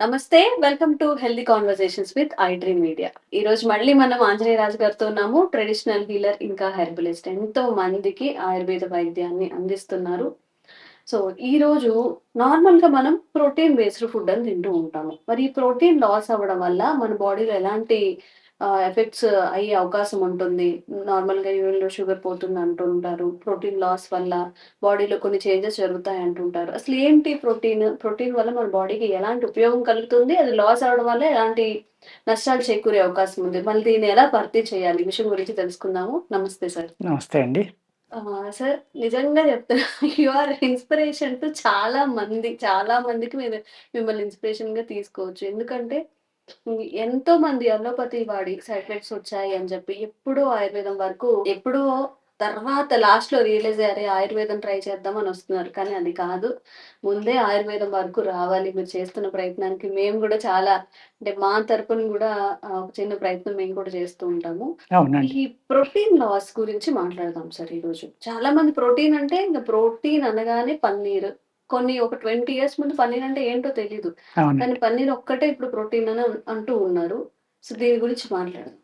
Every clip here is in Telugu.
నమస్తే welcome to healthy conversations with iDream media ఈ రోజు మళ్ళీ మనం ఆంజనేయ రాజు గారితో ఉన్నాము. ట్రెడిషనల్ హీలర్ ఇంకా హెర్బలిస్ట్ ఎంతో మందికి ఆయుర్వేద వైద్యాన్ని అందిస్తున్నారు. సో ఈ రోజు నార్మల్గా మనం ప్రోటీన్ బేస్డ్ ఫుడ్ అని తింటూ ఉంటాము. మరి ఈ ప్రోటీన్ లాస్ అవ్వడం వల్ల మన బాడీలో ఎలాంటి ఎఫెక్ట్స్ అయ్యే అవకాశం ఉంటుంది. నార్మల్గా యూరిన్లో షుగర్ పోతుంది అంటుంటారు. ప్రోటీన్ లాస్ వల్ల బాడీలో కొన్ని చేంజెస్ జరుగుతాయి అంటుంటారు. అసలు ఏంటి ప్రోటీన్? ప్రోటీన్ వల్ల మన బాడీకి ఎలాంటి ఉపయోగం కలుగుతుంది? అది లాస్ అవడం వల్ల ఎలాంటి నష్టాలు చేకూరే అవకాశం ఉంది? మళ్ళీ దీన్ని ఎలా భర్తీ చేయాలి? విషయం గురించి తెలుసుకుందాము. నమస్తే సార్. నమస్తే అండి. సార్ నిజంగా చెప్తున్నా యు ఆర్ ఇన్స్పిరేషన్ టు చాలా మంది. చాలా మందికి మీరు మిమ్మల్ని ఇన్స్పిరేషన్గా తీసుకోవచ్చు. ఎందుకంటే ఎంతో మంది అలోపతి వాడి సైడ్ ఎఫెక్ట్స్ వచ్చాయి అని చెప్పి ఎప్పుడో ఆయుర్వేదం వరకు ఎప్పుడో తర్వాత లాస్ట్లో రియలైజ్ అయ్యారే ఆయుర్వేదం ట్రై చేద్దాం అని వస్తున్నారు. కానీ అది కాదు. ముందే ఆయుర్వేదం వరకు రావాలి. మీరు చేస్తున్న ప్రయత్నానికి మేము కూడా చాలా అంటే మా తరపున కూడా ఒక చిన్న ప్రయత్నం మేము కూడా చేస్తూ ఉంటాము. ఈ ప్రోటీన్ లాస్ గురించి మాట్లాడదాం సార్ ఈరోజు. చాలా మంది ప్రోటీన్ అంటే ఇంకా ప్రోటీన్ అనగానే పన్నీర్. కొన్ని ఒక ట్వంటీ ఇయర్స్ ముందు పన్నీర్ అంటే ఏంటో తెలీదు. అవునండి కానీ పన్నీర్ ఒక్కటే ఇప్పుడు ప్రోటీన్ అన్- అంటూ ఉన్నారు. సో దీని గురించి మాట్లాడదాం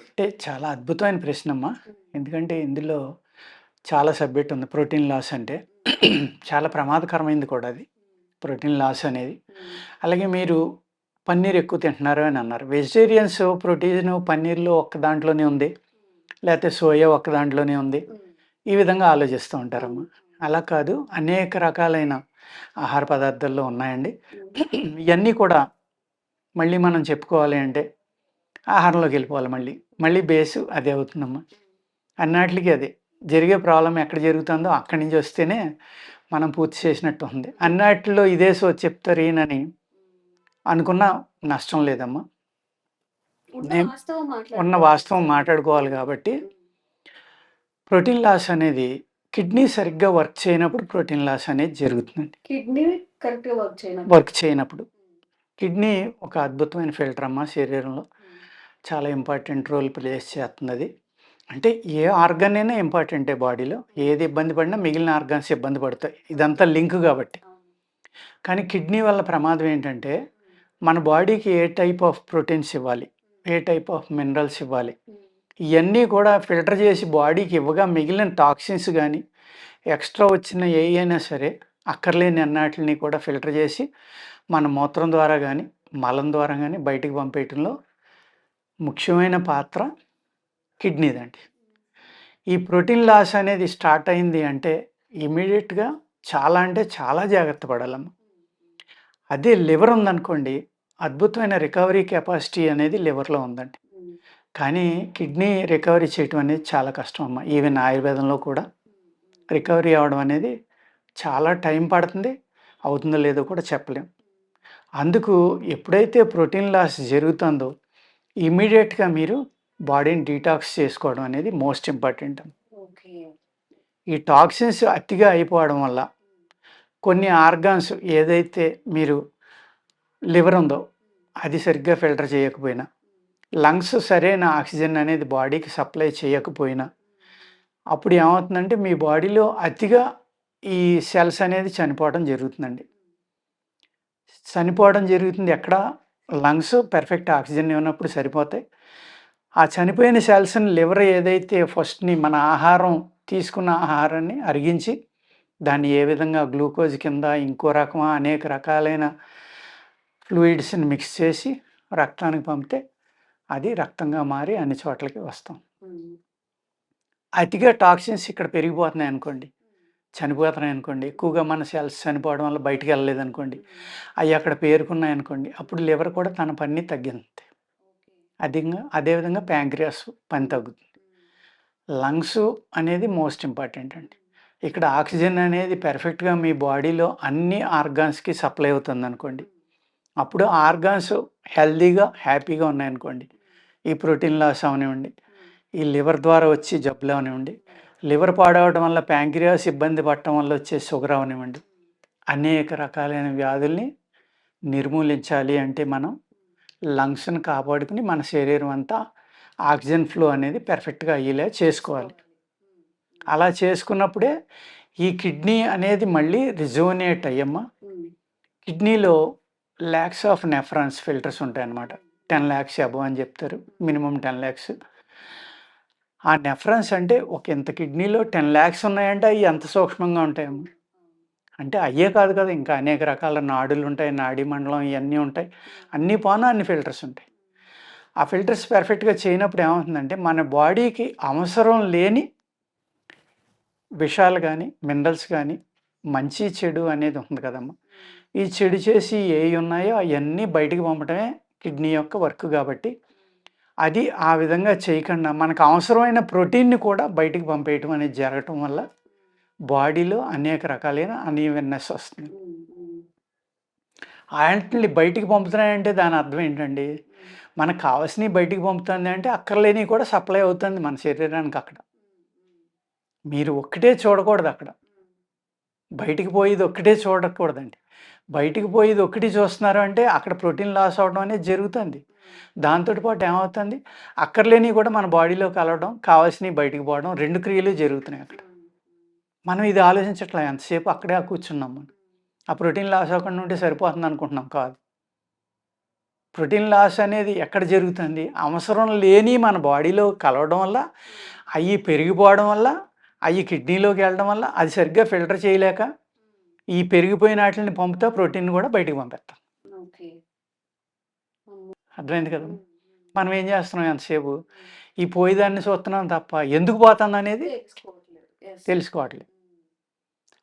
అంటే చాలా అద్భుతమైన ప్రశ్న అమ్మా ఎందుకంటే ఇందులో చాలా సబ్జెక్ట్ ఉంది. ప్రోటీన్ లాస్ అంటే చాలా ప్రమాదకరమైంది కూడా అది. ప్రోటీన్ లాస్ అనేది. అలాగే మీరు పన్నీర్ ఎక్కువ తింటున్నారు అని అన్నారు. వెజిటేరియన్స్ ప్రోటీన్ పన్నీర్లో ఒక్క దాంట్లోనే ఉంది. లేకపోతే సోయా ఒక్క దాంట్లోనే ఉంది. ఈ విధంగా ఆలోచిస్తూ ఉంటారమ్మా. అలా కాదు. అనేక రకాలైన ఆహార పదార్థాల్లో ఉన్నాయండి. ఇవన్నీ కూడా మళ్ళీ మనం చెప్పుకోవాలి అంటే ఆహారంలోకి వెళ్ళిపోవాలి మళ్ళీ. మళ్ళీ బేసు అదే అవుతుందమ్మా. అన్నిటికీ అదే. జరిగే ప్రాబ్లం ఎక్కడ జరుగుతుందో అక్కడి నుంచి వస్తేనే మనం పూర్తి చేసినట్టు ఉంది. అన్నిటిలో ఇదే సో చెప్తారు ఈయనని అనుకున్న నష్టం లేదమ్మా. ఉన్న. వాస్తవం మాట్లాడుకోవాలి. కాబట్టి ప్రోటీన్ లాస్ అనేది కిడ్నీ సరిగ్గా వర్క్ చేయనప్పుడు ప్రోటీన్ లాస్ అనేది జరుగుతుందండి. కిడ్నీ కరెక్ట్గా వర్క్ వర్క్ చేయనప్పుడు. కిడ్నీ ఒక అద్భుతమైన ఫిల్టర్ అమ్మ శరీరంలో. చాలా ఇంపార్టెంట్ రోల్ ప్లేస్ చేస్తుంది. అది అంటే ఏ ఆర్గన్ అయినా ఇంపార్టెంటే బాడీలో. ఏది ఇబ్బంది పడినా మిగిలిన ఆర్గాన్స్ ఇబ్బంది పడతాయి. ఇదంతా లింక్ కాబట్టి. కానీ కిడ్నీ వల్ల ప్రమాదం ఏంటంటే మన బాడీకి ఏ టైప్ ఆఫ్ ప్రోటీన్స్ ఇవ్వాలి? ఏ టైప్ ఆఫ్ మినరల్స్ ఇవ్వాలి? ఇవన్నీ కూడా ఫిల్టర్ చేసి బాడీకి ఇవ్వగా మిగిలిన టాక్సిన్స్ కానీ ఎక్స్ట్రా వచ్చిన ఏ అయినా సరే అక్కర్లేని అన్నాటిని కూడా ఫిల్టర్ చేసి మన మూత్రం ద్వారా కానీ మలం ద్వారా కానీ బయటికి పంపేయటంలో ముఖ్యమైన పాత్ర కిడ్నీదండి. ఈ ప్రోటీన్ లాస్ అనేది స్టార్ట్ అయింది అంటే ఇమీడియట్గా చాలా అంటే చాలా జాగ్రత్త పడాలమ్మ. అదే లివర్ ఉందనుకోండి అద్భుతమైన రికవరీ కెపాసిటీ అనేది లివర్లో ఉందండి. కానీ కిడ్నీ రికవరీ చేయటం అనేది చాలా కష్టం అమ్మ. ఈవెన్ ఆయుర్వేదంలో కూడా. రికవరీ అవ్వడం అనేది చాలా టైం పడుతుంది. అవుతుందో లేదో కూడా చెప్పలేం. అందుకు ఎప్పుడైతే ప్రోటీన్ లాస్ జరుగుతుందో ఇమీడియట్గా మీరు బాడీని డీటాక్స్ చేసుకోవడం అనేది మోస్ట్ ఇంపార్టెంట్ ఓకే. ఈ టాక్సిన్స్ అతిగా అయిపోవడం వల్ల కొన్ని ఆర్గాన్స్ ఏదైతే మీరు లివర్ ఉందో అది సరిగ్గా ఫిల్టర్ చేయకపోయినా లంగ్స్ సరైన ఆక్సిజన్ అనేది బాడీకి సప్లై చేయకపోయినా అప్పుడు ఏమవుతుందంటే మీ బాడీలో అతిగా ఈ సెల్స్ అనేది చనిపోవడం జరుగుతుందండి. చనిపోవడం జరుగుతుంది ఎక్కడ? లంగ్స్ పెర్ఫెక్ట్ ఆక్సిజన్ ఇవ్వనప్పుడు సరిపోతాయి. ఆ చనిపోయిన సెల్స్ని లివర్ ఏదైతే ఫస్ట్ని మన ఆహారం తీసుకున్న ఆహారాన్ని అరిగించి దాన్ని ఏ విధంగా గ్లూకోజ్ కింద ఇంకో రకమా అనేక రకాలైన ఫ్లూయిడ్స్ని మిక్స్ చేసి రక్తానికి పంపితే అది రక్తంగా మారి అన్ని చోట్లకి వస్తాం. అతిగా టాక్సిన్స్ ఇక్కడ పెరిగిపోతున్నాయి అనుకోండి. చనిపోతున్నాయి అనుకోండి. ఎక్కువగా మన సెల్స్ చనిపోవడం వల్ల బయటికి వెళ్ళలేదు అనుకోండి. అవి అక్కడ పేరుకున్నాయి అనుకోండి. అప్పుడు లివర్ కూడా తన పని తగ్గింది. అధికంగా అదేవిధంగా ప్యాంక్రియాస్ పని తగ్గుతుంది. లంగ్స్ అనేది మోస్ట్ ఇంపార్టెంట్ అండి. ఇక్కడ ఆక్సిజన్ అనేది పెర్ఫెక్ట్గా మీ బాడీలో అన్ని ఆర్గాన్స్కి సప్లై అవుతుంది అనుకోండి. అప్పుడు ఆర్గాన్స్ హెల్దీగా హ్యాపీగా ఉన్నాయనుకోండి. ఈ ప్రోటీన్ లాస్ అవనివ్వండి. ఈ లివర్ ద్వారా వచ్చి జబ్బులు అవనివ్వండి. లివర్ పాడవడం వల్ల ప్యాంక్రియాస్ ఇబ్బంది పడటం వల్ల వచ్చే షుగర్ అవనివ్వండి. అనేక రకాలైన వ్యాధుల్ని నిర్మూలించాలి అంటే మనం లంగ్స్ని కాపాడుకుని మన శరీరం అంతా ఆక్సిజన్ ఫ్లో అనేది పెర్ఫెక్ట్గా అయ్యేలా చేసుకోవాలి. అలా చేసుకున్నప్పుడే ఈ కిడ్నీ అనేది మళ్ళీ రిజోనేట్ అయ్యమ్మ. కిడ్నీలో ల్యాక్స్ ఆఫ్ నెఫ్రాన్స్ ఫిల్టర్స్ ఉంటాయన్నమాట. టెన్ ల్యాక్స్ అబవ్ అని చెప్తారు మినిమం టెన్ ల్యాక్స్ ఆ నెఫరెన్స్ అంటే ఒక ఇంత కిడ్నీలో టెన్ ల్యాక్స్ ఉన్నాయంటే అవి ఎంత సూక్ష్మంగా ఉంటాయమ్మా అంటే అయ్యే కాదు కదా ఇంకా అనేక రకాల నాడులు ఉంటాయి నాడీ మండలం ఇవన్నీ ఉంటాయి. అన్ని పోనా అన్ని ఫిల్టర్స్ ఉంటాయి. ఆ ఫిల్టర్స్ పర్ఫెక్ట్గా చేయనప్పుడు ఏమవుతుందంటే మన బాడీకి అవసరం లేని విషాలు కానీ మినరల్స్ కానీ మంచి చెడు అనేది ఉంది కదమ్మా. ఈ చెడు చేసి ఏవి ఉన్నాయో అవన్నీ బయటికి పంపడమే కిడ్నీ యొక్క వర్క్ కాబట్టి అది ఆ విధంగా చేయకుండా మనకు అవసరమైన ప్రోటీన్ని కూడా బయటికి పంపేయటం అనేది జరగటం వల్ల బాడీలో అనేక రకాలైన అన్ఈవెన్నెస్ వస్తుంది. వాటిని బయటికి పంపుతున్నాయంటే దాని అర్థం ఏంటండి? మనకు కావాల్సినవి బయటికి పంపుతుంది అంటే అక్కర్లేనివి కూడా సప్లై అవుతుంది మన శరీరానికి అక్కడ. మీరు ఒక్కటే చూడకూడదు అక్కడ. బయటికి పోయేది ఒక్కటే చూడకూడదండి. బయటికి పోయేది ఒక్కటి చూస్తున్నారు అంటే అక్కడ ప్రోటీన్ లాస్ అవడం అనేది జరుగుతుంది. దాంతో పాటు ఏమవుతుంది? అక్కర్లేనివి కూడా మన బాడీలో కలవడం కావాల్సినవి బయటికి పోవడం రెండు క్రియలు జరుగుతున్నాయి అక్కడ. మనం ఇది ఆలోచించట్లే ఎంతసేపు అక్కడే కూర్చున్నాం మనం? ఆ ప్రోటీన్ లాస్ అవ్వకుండా ఉంటే సరిపోతుంది అనుకుంటున్నాం కాదు. ప్రోటీన్ లాస్ అనేది ఎక్కడ జరుగుతుంది? అవసరం లేని మన బాడీలో కలవడం వల్ల అవి పెరిగిపోవడం వల్ల అవి కిడ్నీలోకి వెళ్ళడం వల్ల అది సరిగ్గా ఫిల్టర్ చేయలేక ఈ పెరిగిపోయిన వాటిని పంపుతా ప్రోటీన్ కూడా బయటికి పంపిస్తాం అర్థమైంది కదా? మనం ఏం చేస్తున్నాం ఎంతసేపు? ఈ పోయేదాన్ని చూస్తున్నాం తప్ప ఎందుకు పోతుంది అనేది తెలుసుకోవట్లేదు.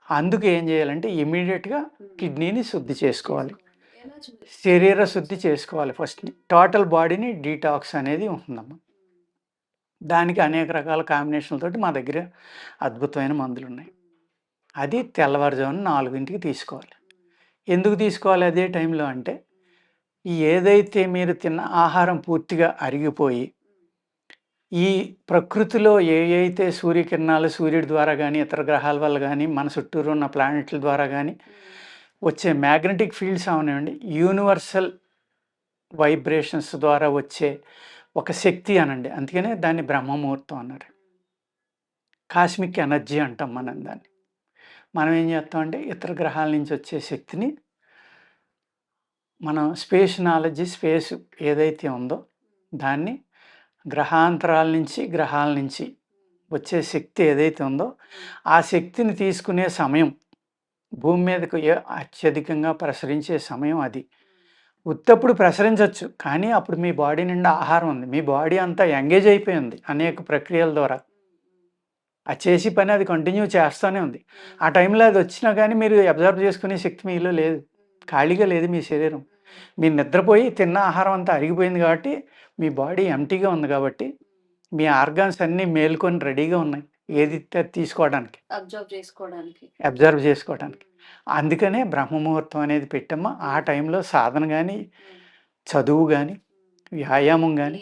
అందుకు ఏం చేయాలంటే ఇమీడియట్గా కిడ్నీని శుద్ధి చేసుకోవాలి. శరీర శుద్ధి చేసుకోవాలి ఫస్ట్. టోటల్ బాడీని డీటాక్స్ అనేది ఉంటుందమ్మా. దానికి అనేక రకాల కాంబినేషన్లతోటి మా దగ్గర అద్భుతమైన మందులు ఉన్నాయి అది తెల్లవారుజామున నాలుగింటికి తీసుకోవాలి. ఎందుకు తీసుకోవాలి అదే టైంలో అంటే ఏదైతే మీరు తిన్న ఆహారం పూర్తిగా అరిగిపోయి ఈ ప్రకృతిలో ఏ అయితే సూర్యకిరణాలు సూర్యుడి ద్వారా కానీ ఇతర గ్రహాల వల్ల కానీ మన చుట్టూరు ఉన్న ప్లానెట్ల ద్వారా కానీ వచ్చే మ్యాగ్నెటిక్ ఫీల్డ్స్ అవనివ్వండి యూనివర్సల్ వైబ్రేషన్స్ ద్వారా వచ్చే ఒక శక్తి అనండి. అందుకనే దాన్ని బ్రహ్మముహూర్తం అన్నారు. కాస్మిక్ ఎనర్జీ అంటాం మనం దాన్ని. మనం ఏం చేస్తామంటే ఇతర గ్రహాల నుంచి వచ్చే శక్తిని మనం స్పేస్ నాలెడ్జ్ స్పేస్ ఏదైతే ఉందో దాన్ని గ్రహాంతరాల నుంచి గ్రహాల నుంచి వచ్చే శక్తి ఏదైతే ఉందో ఆ శక్తిని తీసుకునే సమయం భూమి మీదకు ఏ- అత్యధికంగా ప్రసరించే సమయం అది. ఉత్తప్పుడు ప్రసరించవచ్చు కానీ అప్పుడు మీ బాడీ నిండా ఆహారం ఉంది. మీ బాడీ అంతా ఎంగేజ్ అయిపోయింది అనేక ప్రక్రియల ద్వారా. అది చేసి పని అది కంటిన్యూ చేస్తూనే ఉంది. ఆ టైంలో అది వచ్చినా కానీ మీరు అబ్జర్వ్ చేసుకునే శక్తి మీలో లేదు. ఖాళీగా లేదు మీ శరీరం. మీరు నిద్రపోయి తిన్న ఆహారం అంతా అరిగిపోయింది కాబట్టి మీ బాడీ ఎంటీగా ఉంది కాబట్టి మీ ఆర్గాన్స్ అన్నీ మేల్కొని రెడీగా ఉన్నాయి. ఏది తీసుకోవడానికి? అబ్జర్వ్ చేసుకోవడానికి. అబ్జర్వ్ చేసుకోవడానికి. అందుకనే బ్రహ్మముహూర్తం అనేది పెట్టామా ఆ టైంలో సాధన కానీ చదువు కానీ వ్యాయామం కానీ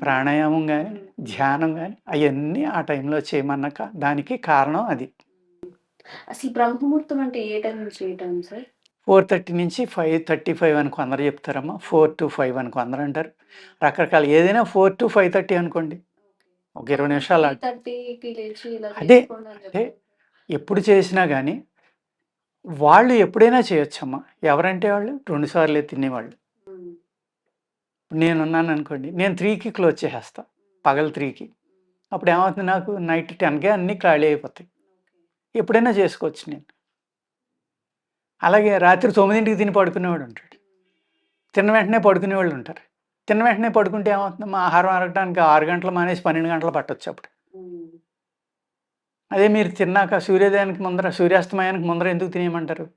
ప్రాణాయామం కానీ ధ్యానం కానీ అవన్నీ ఆ టైంలో చేయమన్నాక దానికి కారణం అది. అసలు బ్రహ్మముహూర్తం అంటే ఏ టైం నుంచి ఏ టైం సార్? ఫోర్ థర్టీ నుంచి ఫైవ్ థర్టీ ఫైవ్ అని కొందరు చెప్తారమ్మా. ఫోర్ టు ఫైవ్ అని కొందరు అంటారు. రకరకాల ఏదైనా ఫోర్ టు ఫైవ్ థర్టీ అనుకోండి. ఒక ఇరవై నిమిషాలు అదే, అదే. ఎప్పుడు చేసినా కానీ వాళ్ళు ఎప్పుడైనా చేయొచ్చమ్మా. ఎవరంటే వాళ్ళు? రెండు సార్లే తినేవాళ్ళు. నేను ఉన్నాను అనుకోండి నేను త్రీకి క్లోజ్ చేసేస్తా. పగలు త్రీకి. అప్పుడు ఏమవుతుంది నాకు? నైట్ టెన్కే అన్నీ ఖాళీ అయిపోతాయి. ఎప్పుడైనా చేసుకోవచ్చు నేను. అలాగే రాత్రి తొమ్మిదింటికి తిని పడుకునేవాడు ఉంటాడు. తిన్న వెంటనే పడుకునేవాళ్ళు ఉంటారు. తిన్న వెంటనే పడుకుంటే ఏమవుతుంది? మా ఆహారం అరగడానికి ఆరు గంటలు మానేసి పన్నెండు గంటలు పట్టొచ్చు అప్పుడు. అదే మీరు తిన్నాక సూర్యోదయానికి ముందర సూర్యాస్తమయానికి ముందర ఎందుకు తినేయమంటారు?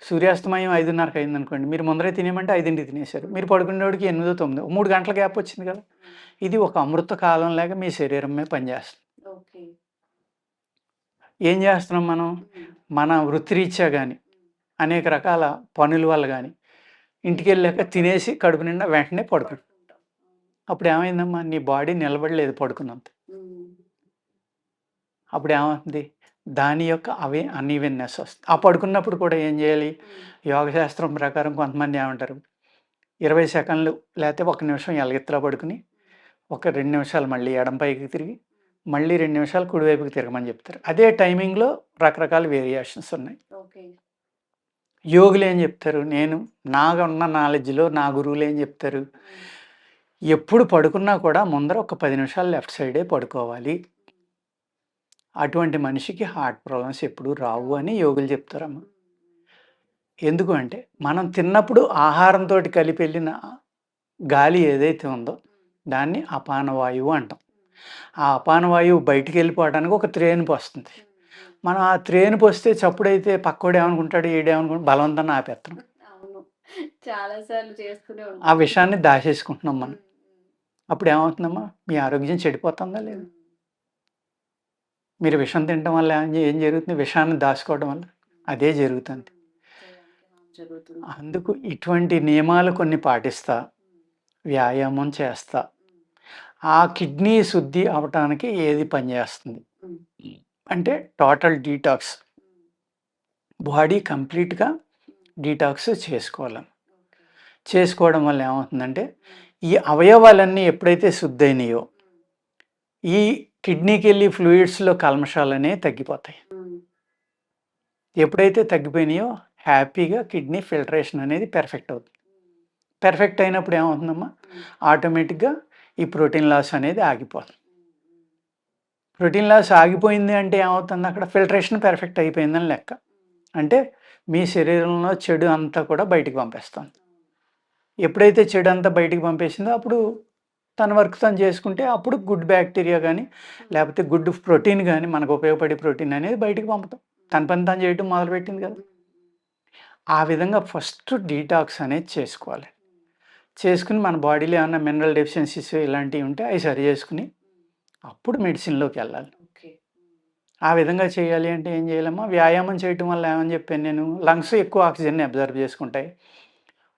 సూర్యాస్తమయం ఐదున్నరకు అయింది అనుకోండి మీరు ముందరే తినేయమంటే ఐదింటికి తినేశారు. మీరు పడుకునేవాడికి ఎనిమిదో తొమ్మిదో మూడు గంటల గ్యాప్ వచ్చింది కదా. ఇది ఒక అమృత కాలం లాగా మీ శరీరం మీద పనిచేస్తుంది ఏం చేస్తున్నాం మనం. మన వృత్తిరీత్యా కానీ అనేక రకాల పనుల వల్ల కానీ ఇంటికి వెళ్ళాక తినేసి కడుపు నిండా వెంటనే పడుకుంటాం. అప్పుడు ఏమైందమ్మా? నీ బాడీ నిలబడలేదు పడుకున్నంత. అప్పుడు ఏమవుతుంది? దాని యొక్క అవే అన్ఈవెన్నెస్ వస్తుంది ఆ పడుకున్నప్పుడు కూడా ఏం చేయాలి? ఉమ్. యోగ శాస్త్రం ప్రకారం కొంతమంది ఏమంటారు? ఇరవై సెకండ్లు లేకపోతే ఒక నిమిషం ఎలగెత్తులో పడుకుని ఒక రెండు నిమిషాలు మళ్ళీ ఎడం పైకి తిరిగి మళ్ళీ రెండు నిమిషాలు కుడివైపుకి తిరగమని చెప్తారు. అదే టైమింగ్లో రకరకాల వేరియేషన్స్ ఉన్నాయి. ఓకే. యోగులు ఏం చెప్తారు? నేను నాకు ఉన్న నాలెడ్జ్లో నా గురువులు ఏం చెప్తారు? ఎప్పుడు పడుకున్నా కూడా ముందర ఒక పది నిమిషాలు లెఫ్ట్ సైడే పడుకోవాలి. అటువంటి మనిషికి హార్ట్ ప్రాబ్లమ్స్ ఎప్పుడు రావు అని యోగులు చెప్తారమ్మ. ఎందుకు అంటే మనం తిన్నప్పుడు ఆహారంతో కలిపి వెళ్ళిన గాలి ఏదైతే ఉందో దాన్ని అపాన వాయువు అంటాం. ఆ అపాన వాయువు బయటికి వెళ్ళిపోవడానికి ఒక త్రేణుపు వస్తుంది. మనం ఆ త్రేణుపు వస్తే చప్పుడైతే పక్కోడు ఏమనుకుంటాడు ఏడేమనుకుంటాడు బలవంతాన్ని ఆపేస్తాం అవును. చాలా సార్లు చేస్తూనే ఆ విషయాన్ని దాచేసుకుంటున్నాం మనం. అప్పుడు ఏమవుతుందమ్మా? మీ ఆరోగ్యం చెడిపోతుందా లేదు? మీరు విషం తినడం వల్ల ఏం జరుగుతుంది? విషాన్ని దాచుకోవడం వల్ల అదే జరుగుతుంది. అందుకు ఇటువంటి నియమాలు కొన్ని పాటిస్తా. వ్యాయామం చేస్తా. ఆ కిడ్నీ శుద్ధి అవటానికి ఏది పనిచేస్తుంది అంటే టోటల్ డీటాక్స్. బాడీ కంప్లీట్గా డీటాక్స్ చేసుకోవాలి. చేసుకోవడం వల్ల ఏమవుతుందంటే ఈ అవయవాలన్నీ ఎప్పుడైతే శుద్ధైనాయో ఈ కిడ్నీకి వెళ్ళి ఫ్లూయిడ్స్లో కల్మషాలనే తగ్గిపోతాయి. ఎప్పుడైతే తగ్గిపోయినాయో హ్యాపీగా కిడ్నీ ఫిల్టరేషన్ అనేది పెర్ఫెక్ట్ అవుతుంది పెర్ఫెక్ట్ అయినప్పుడు ఏమవుతుందమ్మా? ఆటోమేటిక్గా ఈ ప్రోటీన్ లాస్ అనేది ఆగిపోతుంది ప్రోటీన్ లాస్ ఆగిపోయింది అంటే ఏమవుతుంది? అక్కడ ఫిల్టరేషన్ పెర్ఫెక్ట్ అయిపోయిందని లెక్క. అంటే మీ శరీరంలో చెడు అంతా కూడా బయటికి పంపేస్తుంది. ఎప్పుడైతే చెడు అంతా బయటికి పంపేసిందో అప్పుడు తన వర్క్ తను చేసుకుంటే అప్పుడు గుడ్ బ్యాక్టీరియా కానీ లేకపోతే గుడ్ ప్రోటీన్ కానీ మనకు ఉపయోగపడే ప్రోటీన్ అనేది బయటికి పంపుతాం. తన పని తను చేయడం మొదలుపెట్టింది కదా. ఆ విధంగా ఫస్ట్ డీటాక్స్ అనేది చేసుకోవాలి. చేసుకుని మన బాడీలో ఏమైనా మినరల్ డెఫిషియన్సీస్ ఇలాంటివి ఉంటే అవి సరి చేసుకుని అప్పుడు మెడిసిన్లోకి వెళ్ళాలి. ఆ విధంగా చేయాలి అంటే ఏం చేయాలమ్మా వ్యాయామం చేయటం వల్ల ఏమని చెప్పాను నేను? లంగ్స్ ఎక్కువ ఆక్సిజన్ని అబ్జర్వ్ చేసుకుంటాయి.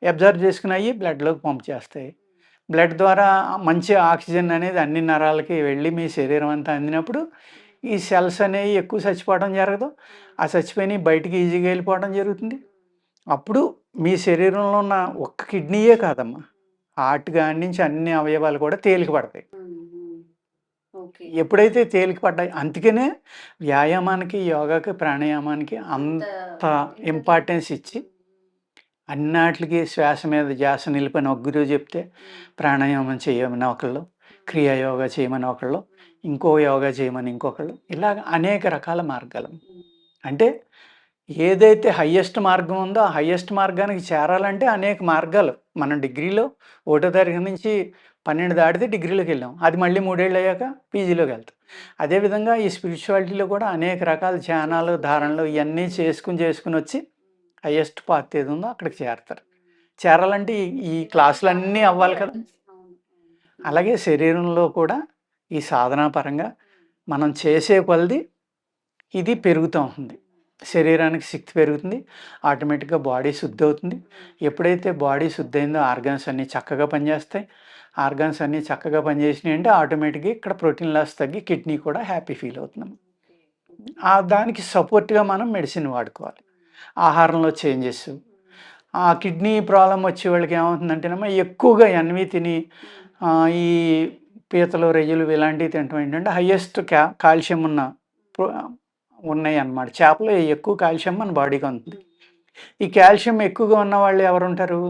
అబ్జర్వ్ చేసుకుని అయ్యి బ్లడ్లోకి పంప్ చేస్తాయి. బ్లడ్ ద్వారా మంచి ఆక్సిజన్ అనేది అన్ని నరాలకి వెళ్ళి మీ శరీరం అంతా అందినప్పుడు ఈ సెల్స్ అనేవి ఎక్కువ చచ్చిపోవడం జరగదు. ఆ చచ్చిపోయినవి బయటికి ఈజీగా వెళ్ళిపోవడం జరుగుతుంది. అప్పుడు మీ శరీరంలో ఉన్న ఒక్క కిడ్నీయే కాదమ్మా. హార్ట్ కాడి నుంచి అన్ని అవయవాలు కూడా తేలిక పడతాయి. ఎప్పుడైతే తేలిక పడ్డాయి అందుకనే వ్యాయామానికి యోగాకి ప్రాణాయామానికి అంత ఇంపార్టెన్స్ ఇచ్చి అన్నిటికి శ్వాస మీద ధ్యాస నిలిపని ఒక గురువు చెప్తే ప్రాణాయామం చేయమని ఒకళ్ళు క్రియాయోగా చేయమని ఒకళ్ళు ఇంకో యోగా చేయమని ఇంకొకళ్ళు. ఇలాగ అనేక రకాల మార్గాలు. అంటే ఏదైతే హయ్యెస్ట్ మార్గం ఉందో ఆ హయ్యెస్ట్ మార్గానికి చేరాలంటే అనేక మార్గాలు. మనం డిగ్రీలో ఒకటో తరగతి నుంచి పన్నెండు దాటితే డిగ్రీలోకి వెళ్ళాం. అది మళ్ళీ మూడేళ్ళు అయ్యాక పీజీలోకి వెళ్తాం. అదేవిధంగా ఈ స్పిరిచువాలిటీలో కూడా అనేక రకాల ధ్యానాలు ధారణలు ఇవన్నీ చేసుకుని చేసుకుని వచ్చి హయ్యెస్ట్ పాత్ ఏది ఉందో అక్కడికి చేరతారు. చేరాలంటే ఈ- ఈ క్లాసులన్నీ అవ్వాలి కదా. అలాగే శరీరంలో కూడా ఈ సాధనా పరంగా మనం చేసే కొలది ఇది పెరుగుతూ ఉంటుంది. శరీరానికి శక్తి పెరుగుతుంది. ఆటోమేటిక్గా బాడీ శుద్ధి అవుతుంది. ఎప్పుడైతే బాడీ శుద్ధి అయిందో ఆర్గాన్స్ అన్నీ చక్కగా పనిచేస్తాయి. ఆర్గాన్స్ అన్నీ చక్కగా పనిచేసినాయి అంటే ఆటోమేటిక్గా ఇక్కడ ప్రోటీన్ లాస్ తగ్గి కిడ్నీ కూడా హ్యాపీ ఫీల్ అవుతున్నాం. దానికి సపోర్ట్గా మనం మెడిసిన్ వాడుకోవాలి. ఆహారంలో చేంజెస్ ఆ కిడ్నీ ప్రాబ్లం వచ్చే వాళ్ళకి ఏమవుతుందంటేనమ్మా ఎక్కువగా ఎన్వి తిని ఈ పీతలు రొయ్యలు ఇలాంటివి తినటం ఏంటంటే హయ్యెస్ట్ క్యా కాల్షియం ఉన్న ఉన్నాయి అన్నమాట చేపలు ఎక్కువ కాల్షియం మన బాడీకి అందుతుంది ఈ కాల్షియం ఎక్కువగా ఉన్న వాళ్ళు ఎవరు ఉంటారు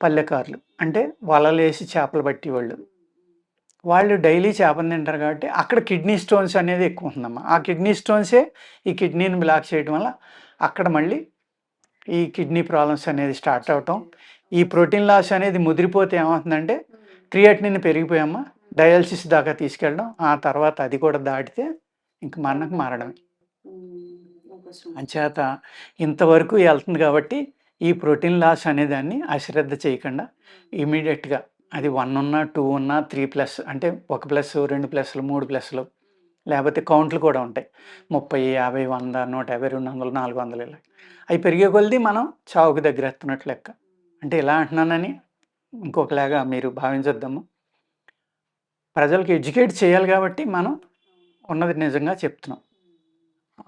పల్లెకారులు. అంటే వలలు వేసి చేపలు పట్టేవాళ్ళు. వాళ్ళు డైలీ చేపలు తింటారు కాబట్టి అక్కడ కిడ్నీ స్టోన్స్ అనేది ఎక్కువ ఉందమ్మా. ఆ కిడ్నీ స్టోన్సే ఈ కిడ్నీని బ్లాక్ చేయడం వల్ల అక్కడ మళ్ళీ ఈ కిడ్నీ ప్రాబ్లమ్స్ అనేది స్టార్ట్ అవటం. ఈ ప్రోటీన్ లాస్ అనేది ముదిరిపోతే ఏమవుతుందంటే క్రియాటినిన్ పెరిగిపోయామా డయాలసిస్ దాకా తీసుకెళ్ళడం ఆ తర్వాత అది కూడా దాటితే ఇంక మరణకు మారడమే. అంచేత ఇంతవరకు వెళ్తుంది కాబట్టి ఈ ప్రోటీన్ లాస్ అనేదాన్ని అశ్రద్ధ చేయకుండా ఇమీడియట్గా అది వన్ ఉన్నా టూ ఉన్నా త్రీ ప్లస్ అంటే ఒక ప్లస్ రెండు ప్లస్లు మూడు ప్లస్లు లేకపోతే కౌంట్లు కూడా ఉంటాయి. ముప్పై యాభై వంద నూట యాభై రెండు వందలు నాలుగు వందలు ఇలా. అవి పెరిగే కొలది మనం చావుకు దగ్గర ఎత్తున్నట్లు లెక్క. అంటే ఇలా అంటున్నానని ఇంకొకలాగా మీరు భావించొద్దాము ప్రజలకు ఎడ్యుకేట్ చేయాలి కాబట్టి మనం ఉన్నది నిజంగా చెప్తున్నాం.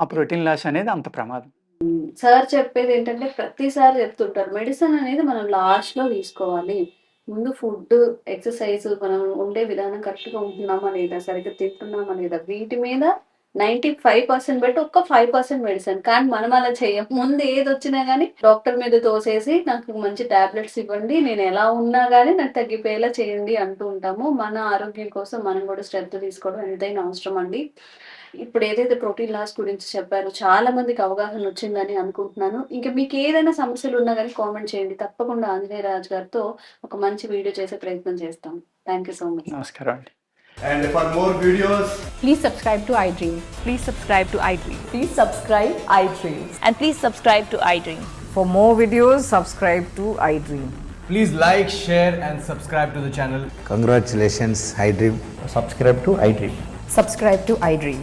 ఆ ప్రోటీన్ లాస్ అనేది అంత ప్రమాదం. సార్ చెప్పేది ఏంటంటే ప్రతిసారి చెప్తుంటారు. మెడిసిన్ అనేది మనం లాస్ట్లో తీసుకోవాలి. ముందు ఫుడ్ ఎక్సర్సైజ్ మనం ఉండే విధానం కరెక్ట్గా ఉంటున్నామా లేదా సరిగ్గా తింటున్నామా లేదా వీటి మీద నైన్టీ ఫైవ్ పర్సెంట్ పెట్టి ఒక్క ఫైవ్ పర్సెంట్ మెడిసిన్ కానీ మనం అలా చేయం. ముందు ఏది వచ్చినా కానీ డాక్టర్ మీద తోసేసి నాకు మంచి టాబ్లెట్స్ ఇవ్వండి నేను ఎలా ఉన్నా కానీ నాకు తగ్గిపోయేలా చేయండి అంటూ ఉంటాము. మన ఆరోగ్యం కోసం మనం కూడా శ్రద్ధ తీసుకోవడం ఎంతైనా అవసరం అండి ఇప్పుడు ఏదైతే ప్రోటీన్ లాస్ గురించి చెప్పారో చాలా మందికి అవగాహన వచ్చిందని అనుకుంటున్నాను ఇంకా మీకు ఏదైనా సమస్యలు ఉన్నా కానీ కామెంట్ చేయండి తప్పకుండా ఆంజనేయ రాజు గారితో ఒక మంచి వీడియో చేసే ప్రయత్నం చేస్తాం థ్యాంక్ యూ సో మచ్ నమస్కారం అండి And for more videos, Please subscribe to iDream. Please subscribe to iDream. Please subscribe iDream. And please subscribe to iDream. For more videos, subscribe to iDream. Please like, share, and subscribe to the channel. Congratulations, iDream. Subscribe to iDream. Subscribe to iDream.